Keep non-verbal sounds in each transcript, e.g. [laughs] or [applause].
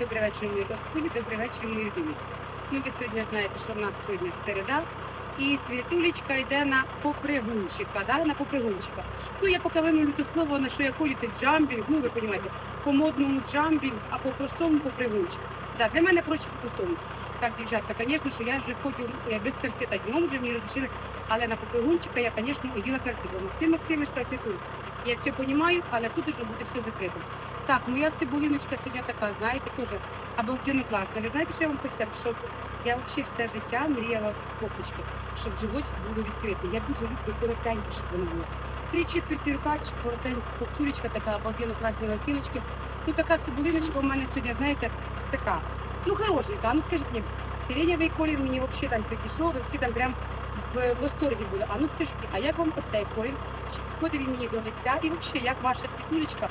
Добрий вечір, мої розкулі, добрий вечір, мої любимі. Ну, ви сьогодні знаєте, що в нас сьогодні середа, і світулечка йде на попригунчика, да? на попригунчика. Ну, я поки вимовлю те слово, на що я ходжу, це джампінг, ну, ви розумієте, по модному джампінг, а по простому попригунчик. Да, для мене проще по простому. Так, дівчатка, звісно, що я вже ходжу е, без корсета днем, вже мені розрішили, але на попригунчика я, звісно, оділа корсет. Максим Максимович корсетує. Я все розумію, але тут должно бути все закрито. Так, моя цибулиночка сьогодні така, знаєте, теж обалденно класна. Ви знаєте, що я вам хочу сказати, що я взагалі все життя мріяла от кофточки, щоб живот було відкритий. Я дуже люблю коротеньке, щоб воно було. Три четверті рукавчик, коротенька ковтулечка, така обалденно класні лосіночки. Ну така цибулиночка у мене сьогодні, знаєте, така. Ну хорошенька, ну скажіть мені, сиренєвий колір мені взагалі там підійшов, ви всі там прям в восторгі були. А ну скажіть, а як вам оцей колір? Чи підходить він мені до лиця? І взагалі, як ваша світулечка,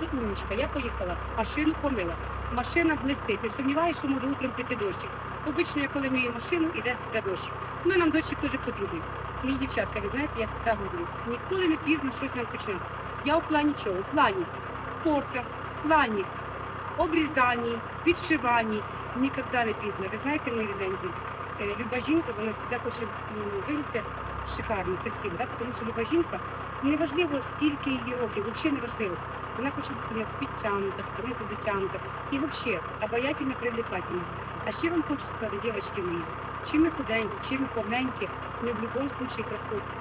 Дуже умничка, я поїхала, машину помила. Машина блистить. Не сумніваюся, що може утром піти дощик. Обично, я коли мию машину, іде завжди дощик. Ну і нам дощик дуже потрібний. Мої дівчатка, ви знаєте, я завжди говорю, ніколи не пізно щось нам починати. Я у плані чого? У плані спорту, в плані обрізанні, підшиванні. Ніколи не пізно. Ви знаєте, мої ріденькі, е, люба жінка, вона завжди хоче виглядати шикарно, красиво, да? тому що люба жінка, неважливо, скільки її років, взагалі не важливо. Вона хоче бути у нас підтягнута, ринку. І взагалі, обаятельно привлекательна. А ще вам хочу сказати, дівчатки мої, чим ми худенькі, чим ми повненькі, ми в будь-якому випадку красотки.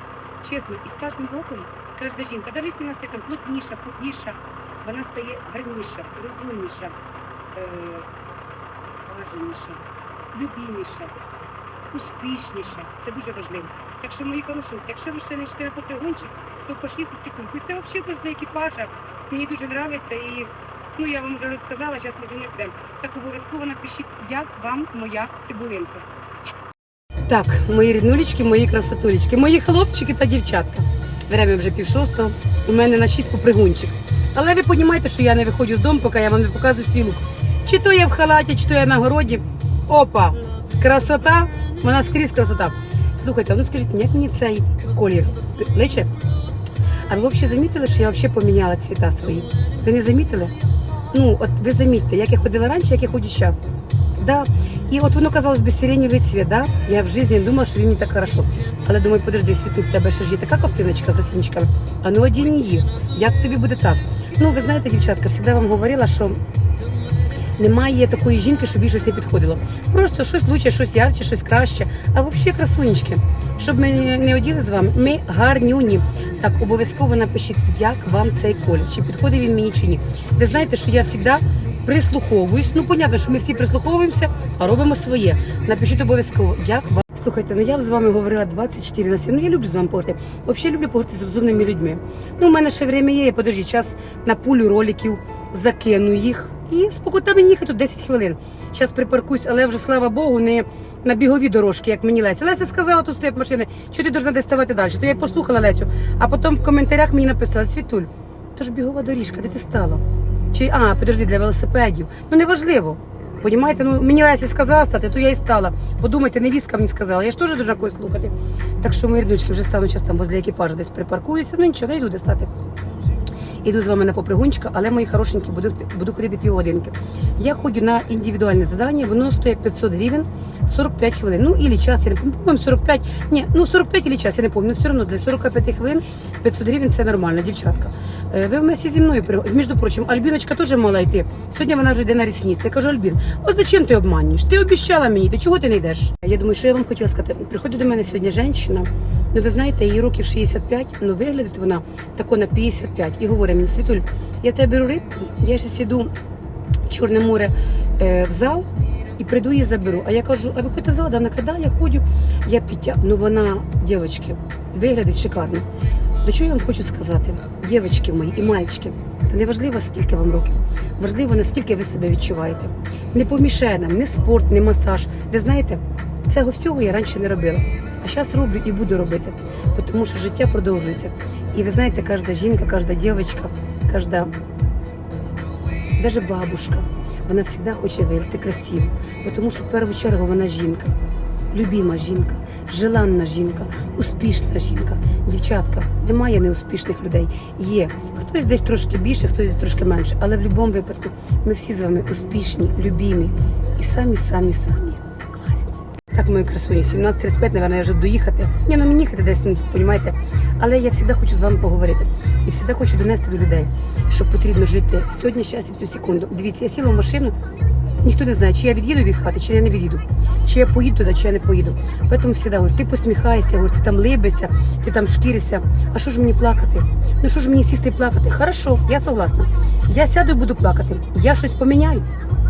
Чесно, і з кожним роком кожна жінка, навіть якщо вона стає там плотніша, худіша, вона стає гарніша, розумніша, е, важніша, любіміша, успішніша. Це дуже важливо. Так що, мої хороші, якщо ви ще не йшли на попригунчик, то у секунду. Це взагалі без екіпажа. Мені дуже подобається і ну я вам вже розказала, зараз ми з ними підемо. Так обов'язково напишіть, як вам моя цибулинка. Так, мої ріднулечки, мої красотулечки, мої хлопчики та дівчатка. Время вже пів шостого, у мене на шість попригунчик. Але ви розумієте, що я не виходжу з дому, поки я вам не показую свій лук. Чи то я в халаті, чи то я на городі. Опа! Красота, вона скрізь красота. Слухайте, ну скажіть, як мені цей колір личе? А ви взагалі замітили, що я взагалі поміняла цвіта свої? Ви не замітили? Ну, от ви замітьте, як я ходила раніше, як я ходжу зараз. Да. І от воно казалось би сиреневий цвіт, да? Я в житті не думала, що він мені так хорошо. Але думаю, подожди, світу, в тебе ще ж є така ковтиночка з лосінчиками. А ну одінь її. Як тобі буде так? Ну, ви знаєте, дівчатка, завжди вам говорила, що немає такої жінки, щоб їй щось не підходило. Просто щось лучше, щось ярче, щось краще. А взагалі красунечки. Щоб ми не- оділи з вами, ми гарнюні. Так, обов'язково напишіть, як вам цей колір, чи підходить він мені чи ні. Ви знаєте, що я завжди прислуховуюсь. Ну, понятно, що ми всі прислуховуємося, а робимо своє. Напишіть обов'язково, як вам. Слухайте, ну я б з вами говорила 24 на 7. Ну я люблю з вами поговорити. Взагалі люблю поговорити з розумними людьми. Ну, у мене ще время є, подожди, час на пулю роликів, закину їх. І спокійно мені їхати тут 10 хвилин. Зараз припаркуюсь, але вже слава Богу, не на бігові дорожки, як мені Леся. Леся сказала, тут стоять машини, що ти должна десь ставати далі. То я послухала Лесю, а потім в коментарях мені написали, Світуль, то ж бігова доріжка, де ти стала? Чи а, подожди, для велосипедів. Ну неважливо. Понімаєте, ну мені Леся сказала стати, то я і стала. Подумайте, невістка мені сказала, я ж теж должна когось слухати. Так що мої рідночки вже стану час там возле екіпажу десь припаркуюся. Ну нічого, не йду де стати. Іду з вами на попригунчика, але мої хорошенькі буду, буду ходити півгодинки. Я ходжу на індивідуальне завдання, воно стоїть 500 гривень 45 хвилин. Ну, і час, я не пам'ятаю, по-моєму, 45, ні, ну 45 і час, я не пам'ятаю, все одно для 45 хвилин 500 гривень це нормально, дівчатка. Е, Ви вместе зі мною, пере- між прочим, Альбіночка теж мала йти. Сьогодні вона вже йде на рісниці. Я кажу, Альбін, от зачем ти обманюєш? Ти обіщала мені, то чого ти не йдеш? Я думаю, що я вам хотіла сказати. Приходить до мене сьогодні жінка, ну ви знаєте, їй років 65, ну виглядить вона тако на 55. І говорить мені, Світуль, я тебе беру рибку, я ще сіду в Чорне море е, в зал і прийду її заберу. А я кажу, а ви хочете в зал? Да, вона каже, «Да, я ходжу, я підтя. Ну вона, дівчатки, виглядить шикарно. До чого я вам хочу сказати, дівчатки мої і мальчики, не важливо, скільки вам років, важливо, наскільки ви себе відчуваєте. Не помішає нам ні спорт, ні масаж. Ви знаєте, цього всього я раніше не робила. А зараз роблю і буду робити, тому що життя продовжується. І ви знаєте, кожна жінка, кожна дівчинка, кожна даже бабушка, вона завжди хоче виглядати красиво, тому що в першу чергу вона жінка, любима жінка. Желанна жінка, успішна жінка. Дівчатка, немає неуспішних людей. Є хтось десь трошки більше, хтось десь трошки менше. Але в будь-якому випадку ми всі з вами успішні, любімі і самі, самі, самі. Так, мої красуні, 17.35, мабуть, я вже доїхати. Ні, ну мені їхати десь, ну, розумієте. Але я завжди хочу з вами поговорити. І завжди хочу донести до людей, що потрібно жити сьогодні, час і секунду. Дивіться, я сіла в машину, ніхто не знає, чи я від'їду від хати, чи я не від'їду. Чи я поїду туди, чи я не поїду. Тому завжди говорю, ти посміхаєшся, говорю, ти там либишся, ти там шкіришся. А що ж мені плакати? Ну що ж мені сісти плакати? Хорошо, я согласна. Я сяду і буду плакати. Я щось поміняю.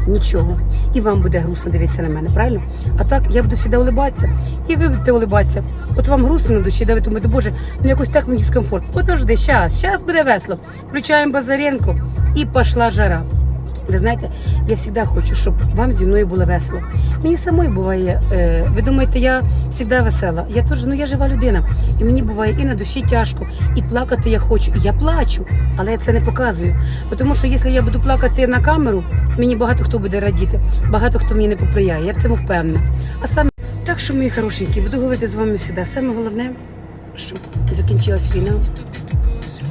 Нічого. І вам буде грустно дивитися на мене, правильно? А так я буду завжди улибатися, і ви будете улибатися. От вам грустно на душі, де ви думаєте, боже, ну якось так мені дискомфорт. Подожди, щас, щас буде весело. Включаємо Базаренко і пішла жара. Ви знаєте, я завжди хочу, щоб вам зі мною було весело. Мені самої буває, е, ви думаєте, я завжди весела. Я теж, ну я жива людина. І мені буває і на душі тяжко, і плакати я хочу. І я плачу, але я це не показую. Тому що якщо я буду плакати на камеру, мені багато хто буде радіти, багато хто мені не поприяє. Я в цьому впевнена. А саме так, що мої хорошенькі, буду говорити з вами завжди. Саме головне, щоб закінчилась війна,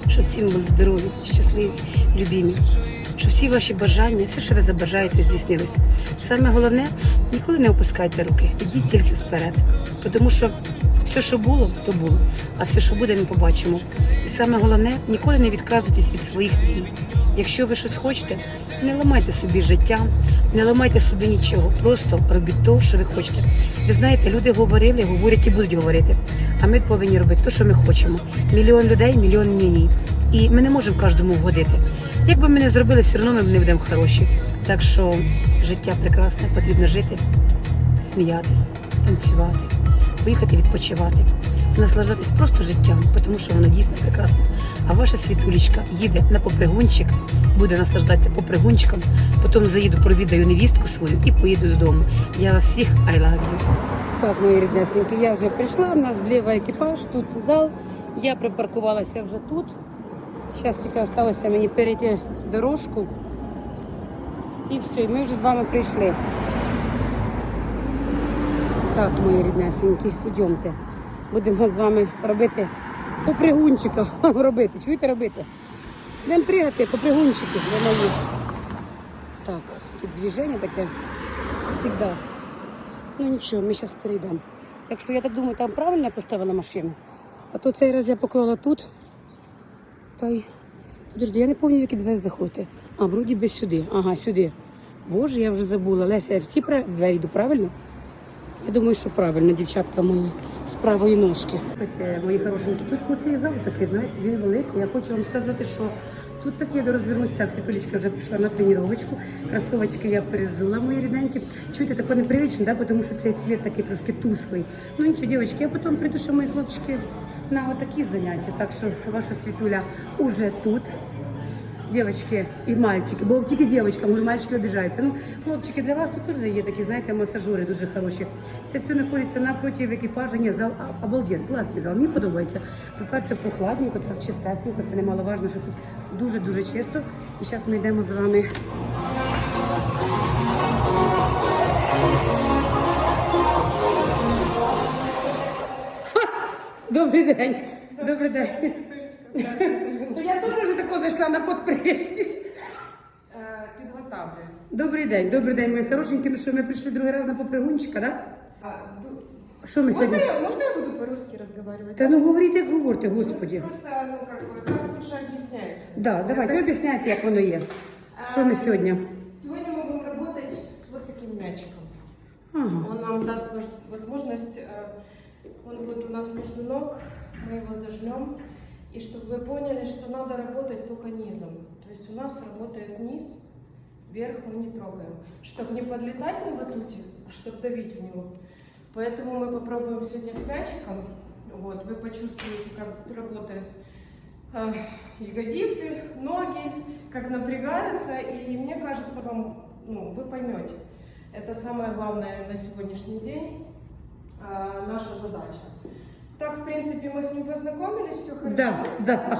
щоб всім були здорові, щасливі, любімі. Щоб всі ваші бажання, все, що ви забажаєте, здійснилися. Саме головне, ніколи не опускайте руки, ідіть тільки вперед. Тому що все, що було, то було, а все, що буде, ми побачимо. І саме головне, ніколи не відказуйтесь від своїх мрій. Якщо ви щось хочете, не ламайте собі життя, не ламайте собі нічого. Просто робіть те, що ви хочете. Ви знаєте, люди говорили, говорять і будуть говорити. А ми повинні робити те, що ми хочемо. Мільйон людей, мільйон мнені. І ми не можемо кожному вгодити. Якби ми не зробили, все одно ми не будемо хороші. Так що життя прекрасне, потрібно жити, сміятись, танцювати, поїхати відпочивати, наслаждатись просто життям, тому що воно дійсно прекрасне. А ваша світулечка їде на попригунчик, буде наслаждатися попригунчиком, потім заїду, провідаю невістку свою і поїду додому. Я вас всіх I love you. Так, мої ріднесенькі, я вже прийшла, в нас зліва екіпаж, тут зал. Я припаркувалася вже тут. Зараз тільки залишилося мені перейти дорожку. І все, і ми вже з вами прийшли. Так, мої ріднесенькі, йдемте. Будемо з вами робити по пригунчиках [laughs] робити. Чуєте робити? Будемо пригати по пригунчики для мої. Так, тут движення таке завжди. Ну нічого, ми зараз перейдемо. Так що я так думаю, там правильно я поставила машину. А то цей раз я поклала тут. Та й подожди, я не пам'ятаю, в які двері заходити. А, вроді би сюди. Ага, сюди. Боже, я вже забула. Леся, я всі прав- двері йду, правильно? Я думаю, що правильно, дівчатка мої, з правої ножки. Ось, мої хорошенькі, тут крутий зал такий, знаєте, він великий. Я хочу вам сказати, що тут таке до розвернуться. Світулечка вже пішла на тренувачку. Кросовочки я перезула, мої рідненькі. Чуєте, таке непривично, да? тому що цей цвіт такий трошки тусклий. Ну нічого, дівчатки, я потім прийду, що мої хлопчики на отакі заняття. Так що ваша світуля уже тут. Девочки і мальчики, бо тільки дівчатка, мальчики обіжаються. Ну, хлопчики, для вас тут теж є такі, знаєте, масажери дуже хороші. Це все знаходиться напроти екіпажа. Ні, зал обалден, класний зал. Мені подобається. По-перше, прохладненько, так чистесенько, це немаловажно, що тут дуже-дуже чисто. І зараз ми йдемо з вами. Добрий день. Добрий день. Ну, Я теж вже тако зайшла на подпришки. Е, Підготавлююсь. Добрий день, добрий день, мої хорошенькі. Ну що, ми прийшли другий раз на попригунчика, так? А, ду- Що ми Можно сьогодні? я, можно я буду по-русски разговаривать? Та ну говоріть, як говорите, господі. Просто, ну, как бы, так лучше объясняется. Да, давайте ви об'ясняйте, як воно є. Що ми А, сьогодні? Сегодня мы будем работать с вот таким мячиком. Ага. Он нам даст вож- возможность, э, он будет у нас между ног, мы его зажмем. И чтобы вы поняли, что надо работать только низом. То есть у нас работает низ, вверх мы не трогаем. Чтобы не подлетать на батуте, а чтобы давить в него. Поэтому мы попробуем сегодня с мячиком. Вот, вы почувствуете, как работает э, ягодицы, ноги, как напрягаются. И мне кажется, вам, ну, вы поймете. Это самое главное на сегодняшний день наша задача. Так, в принципе, мы с ним познакомились, все хорошо. Да, да.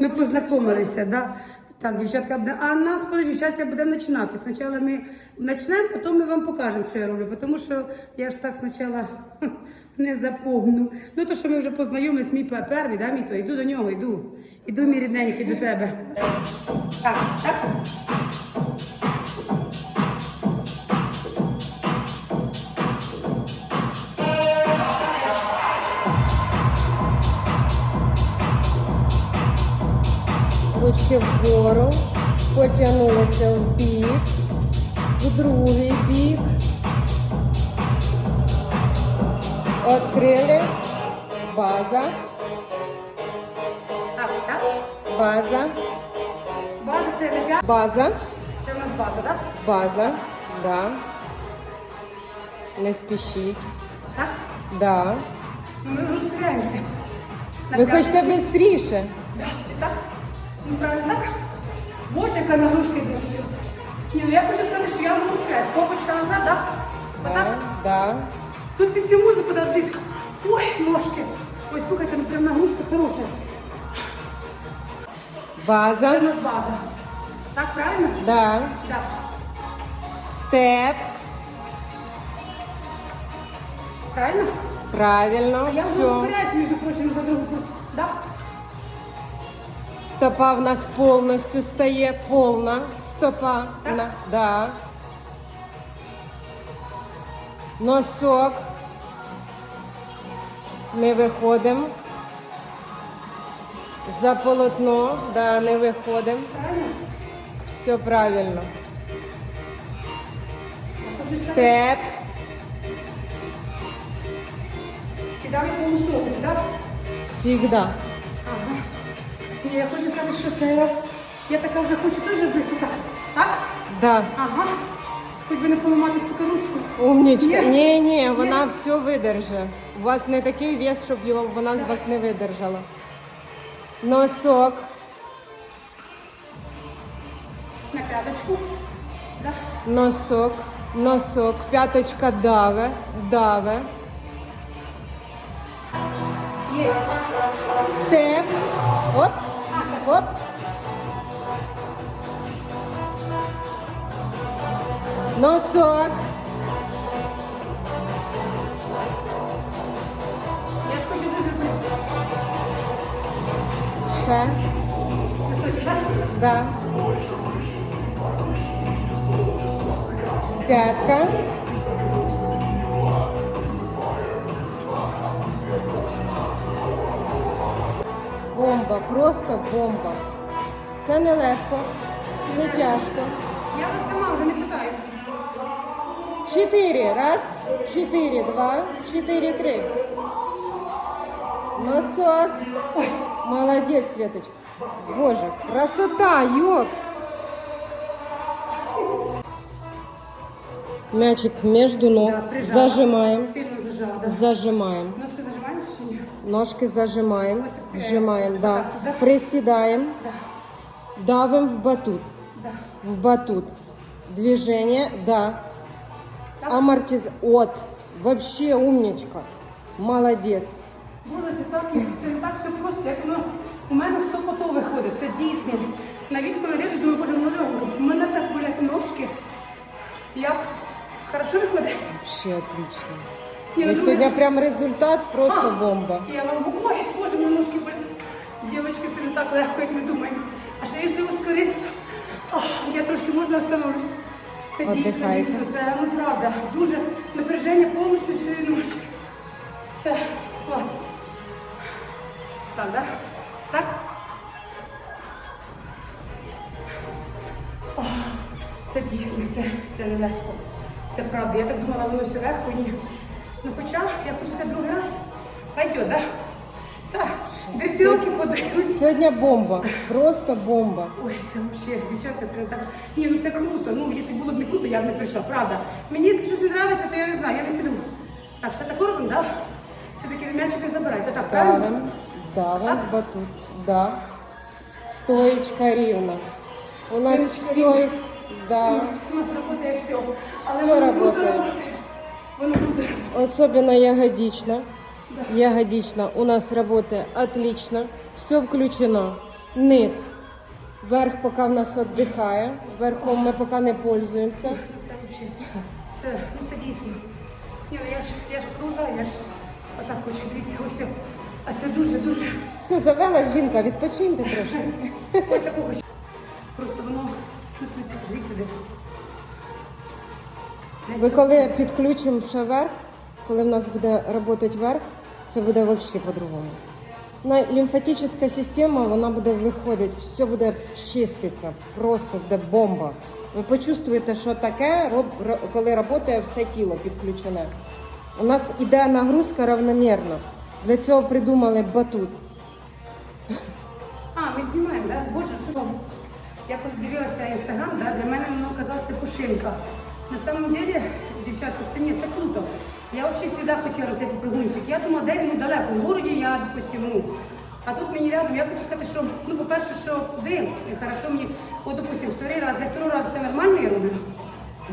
Ми познайомилися, да. Так, дівчатка, а нас, подожди, зараз я будемо починати. Спочатку ми почнемо, потім ми вам покажемо, що я роблю. Тому що я ж так спочатку [laughs] Не запомну. Ну то, що ми вже познайомились, мій пе- первий, да, мій то, йду до нього, йду. Іду, мій рідненький, до тебе. Так, так. Ручки вгору, потягнулися в бік, в другий бік. Открили. База, база, База це не база, це в нас база, так? база. Да. Не спішіть. Так? Да. Ну, ми вже. Ви хочете швидше? Так? Так? Боже, яка нагрузка йде все. Ні, ну я хочу сказати, що я можу сказати. Попочка назад, так? Да, Отак? да. Тут під цю музику дождись. Ой, ножки. Ой, слухайте, ну прям нагрузка хороша. База. Це нас база. Так, правильно? Да. Так. Степ. Правильно? Правильно. Я вже Все. ускоряюсь, між прочим, за другу курс. Так? Стопа в нас повністю стає повна. Стопа. На, да. Носок. Не виходимо. За полотно, да, не виходимо. Все правильно. Степ. Так? Всегда. Ага. Я хочу сказати, що цей раз я така вже хочу теж бити так. Так? Да. Ага. Хоч би не поламати цю коруцьку. Умнічка. Ні. Ні, ні, вона все видержить. У вас не такий вес, щоб його вона з вас не видержала. Носок. На п'яточку. Да. Носок, носок, п'яточка даве, даве. Є. Степ. Оп, оп. Носок. Я ж хочу дуже бити. Ще. Да. П'ятка. Просто бомба. Це нелегко, це тяжко. Я вас сама вже не питаю. Чотири. Раз, чотири, два, чотири, три. Носок. Ой, молодець, Светочка. Боже, красота, ёп. Мячик между ног. Да, прижала. Зажимаем. Сильно зажала, да. Зажимаем. Ножки зажимаємо чи ні? Ножки зажимаем. Вот. Сжимаем, да. Так, да. Приседаем. Да. Давим в батут. Да. В батут. Движение, да. Амортиз... От. Вообще умничка. Молодец. Боже, це так, це не так все просто, як воно у мене стопото виходить. Це дійсно. Навіть коли дивлюсь, думаю, боже, воно легко. У мене так болять ножки. Як? Хорошо виходить? Вообще отлично. Ні, И ну, сегодня прям результат просто бомба. Я вам говорю, ой, Дівчатки, це не так легко, як ми думаємо. А ще якщо ускоритися, я трошки можна остановлюсь. Це дійсно, дійсно, це ну правда. Дуже напряження повністю всієї ножки. Це, це класно. Так, да? Так? Ох, це дійсно, це, це нелегко. Це правда. Я так думала, воно все легко, ні. Ну хоча, я хочу другий раз. Пойдет, да? Так, десь роки подивлюсь. Сегодня бомба. Просто бомба. Ой, це взагалі, дівчатка, це так. Ні, ну це круто. Ну, якщо було б не круто, я б не прийшла, правда. Мені якщо щось не подобається, то я не знаю, я не піду. Так, ще так робимо, да? Все-таки м'ячики забирайте. Так, правильно? Давим. Давим в батут. Да. Стоечка рівна. У нас Стоечка все... Да. У нас працює все. Але Все воно круто работає. Воно ягодично. У нас работает отлично. Все включено. Низ. Верх пока в нас отдыхает. Верхом мы пока не пользуемся. Це. Це, дійсно. Ні, я ж, я ж продовжаю, я ж Отак хочу, дивіться, ось. А це дуже-дуже. Все, завелась жінка, відпочиньте трошки. Просто воно чувствується, дивіться десь. Ви коли підключимо ще верх, коли в нас буде працювати верх, це буде взагалі по-другому. На лімфатична система вона буде виходити, все буде чиститися, просто буде бомба. Ви почувствуєте, що таке, коли працює все тіло підключене. У нас іде нагрузка равномірно. Для цього придумали батут. А, ми знімаємо, да? Боже, що? Я коли дивилася інстаграм, да, для мене воно казалося пушинка. На самом деле, дівчатка, це ні, це круто. Я взагалі завжди хотіла цей попригунчик. Я думала, де він далеко, в городі я, допустим, ну. А тут мені рядом, я хочу сказати, що, ну, по-перше, що ви, хорошо мені, от, допустим, вторий раз, для второго разу це нормально я роблю?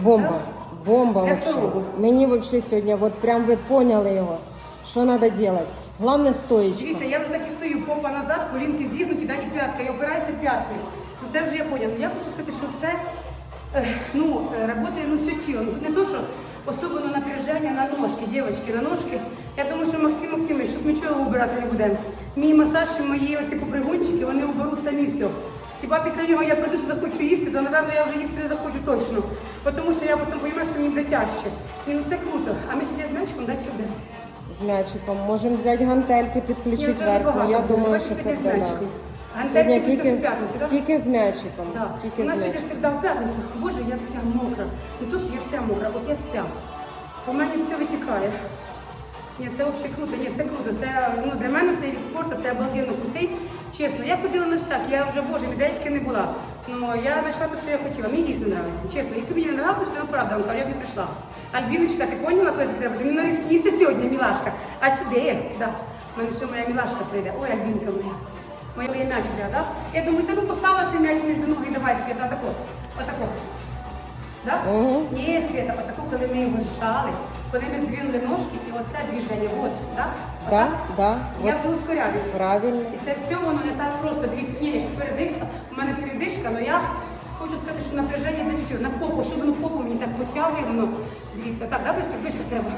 Бомба. Бомба Я вообще. второго. Мені вообще сьогодні, от прям ви поняли його, що треба робити. Головне стоїчка. Дивіться, я вже так і стою, попа назад, колінки зігнуті, да, і п'ятка, я опираюся п'яткою. Ну це вже я поняла. Я хочу сказати, що це е, ну, працює ну, все тіло. Тут не то, що особливо напряження на ножки, дівчатки, на ножки. Я думаю, що Максим Максимович, тут нічого убирати не будемо. Мій масаж і мої оці попригунчики, вони уберуть самі все. Хіба після нього я прийду, що захочу їсти, то, напевно, я вже їсти не захочу точно. Тому що я потім розумію, що мені буде тяжче. І ну це круто. А ми сьогодні з мячиком дайте буде. З м'ячиком. Можемо взяти гантельки, підключити. Ну, я думаю, що це для нас. Сьогодні тільки, тільки з м'ячиком. Да. Тільки У з нас сьогодні м'ячиком. всегда в п'ятницю. Боже, я вся мокра. Не то, що я вся мокра, от я вся. У мене все витікає. Ні, це взагалі круто, ні, це круто. Це, ну, для мене цей від спорту, це обалденно крутий. Чесно, я ходила на шаг, я вже, боже, медалічки не була. Ну, я знайшла те, що я хотіла. Мені дійсно подобається. Чесно, якщо б мені не нравилось, то правда, вам кажу, я б не прийшла. Альбіночка, ти поняла, коли тобі треба? Ти мені на ресниці сьогодні, мілашка. А сюди, да. У мене ще моя мілашка прийде. Ой, Альбінка моя. Моя я м'яч взяла, да? Я думаю, ти ну поставила цей м'яч між ноги, давай, Света, отако. Отако. Да? Мгм. Ні, Света, отако, коли ми його зжали, коли ми здвинули ножки, і оце движення, от, да? Да, да, Я вже ускоряюся. правильно. І це все воно не так просто. Дивіться, ні, я передишка, у мене передишка, але я хочу сказати, що напряження не все. На попу, особливо попу мені так потягує воно. Дивіться, так, да, быстро, быстро треба.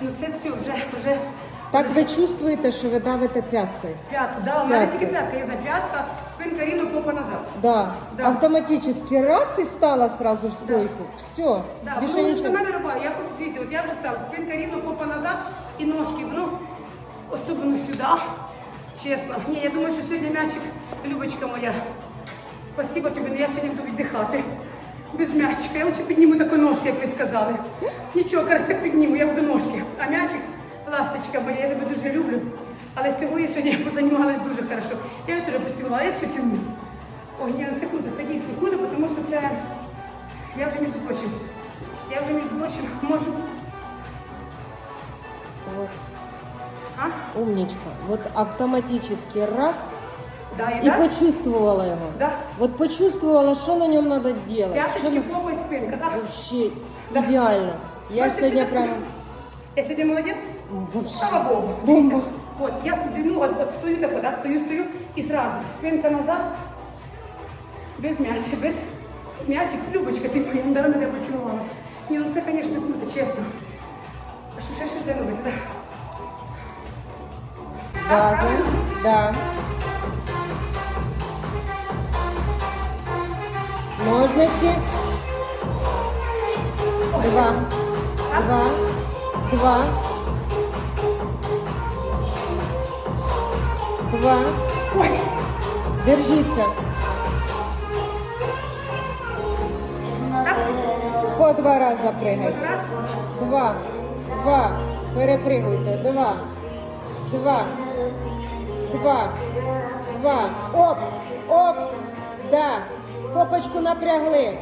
Ну це все вже, вже Так ви чувствуєте, що ви давите п'яткою? п'ятка, да, у мене П'ятка. тільки п'ятка, я знаю, п'ятка, спинка рівно, попа назад. Да. Да. Автоматически раз і стала сразу в стойку. Все. Да, Більше воно нічого. для мене робила. Я хочу дивіться, от я вже стала, спинка рівно, попа назад і ножки, воно особливо сюди. Чесно. Ні, я думаю, що сьогодні м'ячик, Любочка моя. Спасибо тобі, але я сьогодні буду віддихати. Без м'ячика. Я лучше підніму таку ножки, як ви сказали. Нічого, краще підніму, я буду ножки. А м'ячик, ласточка моя, я тебе дуже люблю. Але з цього я сьогодні позанімалась дуже хорошо. Я тебе поцілувала, я все ціную. Ой, ні, ну це круто, це дійсно круто, тому що це. Я вже між прочим. Я вже між прочим можу. Вот. А? Умничка. Вот автоматически раз Да, і и да? почувствовала его. Да. Вот почувствовала, что на нем надо делать. Что П'яточки, на- попа і спинка, да? Вообще Да. идеально. Я Бачите, сегодня це прям круто. Я сьогодні молодець? вообще Слава Богу. бомба. От, я стою, ну, от, от стою так, да, стою, стою, і сразу спинка назад, без м'яча, без м'ячик, Любочка, ти моя даром мене поцілувала. Ні, ну це, звісно, круто, чесно. А що ще ще треба робити, да? База. Да. Ножницы. Два. Два. Два. Два. Ой, Держиться. По два раза прыгайте. от раз, Два. Два. Перепригуйте. Два. Два. Два. Два. Оп. Оп. Да. Попочку напрягли.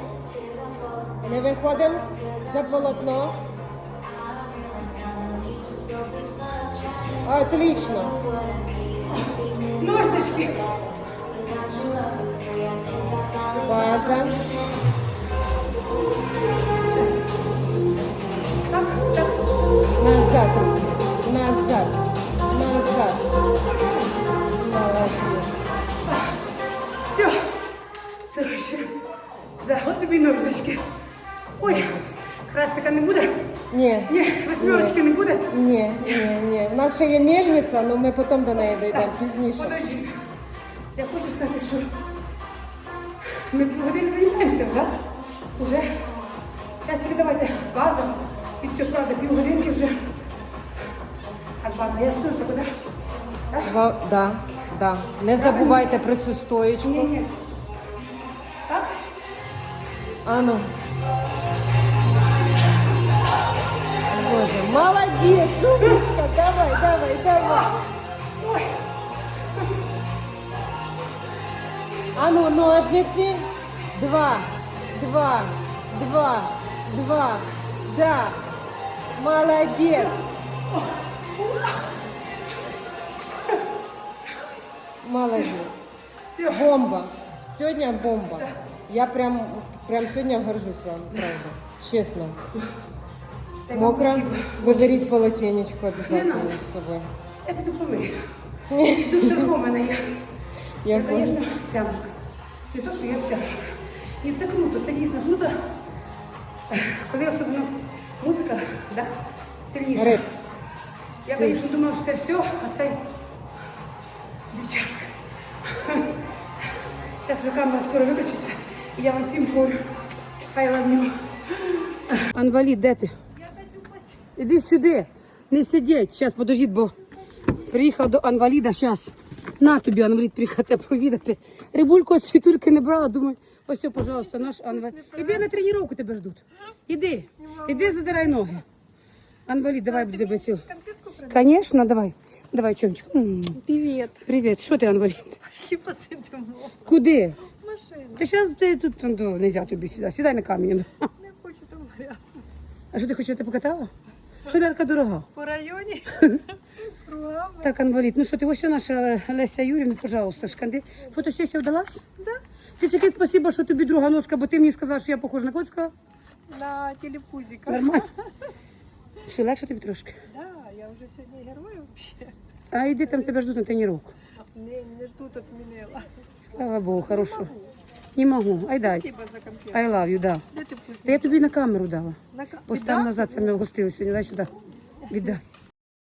Не виходимо за полотно. Отлично. ножнички. База. Так, так. Назад руки. Назад. Назад. Молодец. Все. Короче, да, от тобі ножнички. Ой, Хрестика не буде? Ні. Ні, Нас ще є мельниця, але ми потім до неї дійдемо пізніше. Подождіть. Я хочу сказати, що ми години займаємося, так? Уже. Зараз тільки давайте база. І все, правда, півгодинки вже. Так, база, я ж теж так, да? Два, да, да. Не забувайте про цю стоєчку. Ні, ні. Так? Ану. Боже, молодець, умничка, давай, давай, давай. Ой, Ану, ножниці. Два, два, два, два. Да. Молодець. Молодець. все. Бомба. Сьогодні бомба. Я прям, прям сьогодні горжусь вам, правда. Чесно. Мокро. беріть полотенечко обов'язково з собою. Я піду помиюсь. Душерко в мене є. Я Я, понял. звісно, вся. Не то, що я вся. І це круто, це дійсно круто. Коли особливо музика, да, сильніша. Риб. Я, звісно, думала, що це все, а це дівчатка. Зараз вже камера скоро виключиться, і я вам всім говорю. Love you. Анвалід, де ти? Іди сюди, не сидіть. Зараз подождіть, бо приїхав до Анваліда, зараз. На тобі, Анвалід, приїхати повідати. Рибульку від світульки не брала, думаю, ось, все, пожалуйста, наш Анвалід. Іди на тренування тебе ждуть. Іди, іди, задирай ноги. Анвалід, давай буде бесіл. Конечно, давай. Давай, Тёмочка. М, Привет. Привіт. Що ти, Анвалід? Пошли посидимо. Куди? Машина. Ти зараз ти тут ну, не можна тобі сюди. Сідай на камінь. Не хочу там грязно. А що ти хочеш, я тебе покатала? Солярка дорога. По районі. [laughs] Кругами. Так, Анвалід, ну що ти ось наша Леся Юрівна, пожалуйста, шканди. Фотосесія вдалась? Да. Ти ж яке спасибо, що тобі друга ножка, бо ти мені сказала, що я похожа на коцька. На телепузика. Нормально. [laughs] Що легше тобі трошки? Да, я вже сьогодні герой вообще. А йди там тебе ждуть на тренування. Не, не ждут отменила. Слава Богу, хорошо. Не могу. Ай дай. Спасибо за комплект. I love you, да. Де ти? Та я тобі на камеру дала. На Постав назад, це мене вгостили сьогодні. Дай сюди. Віддай.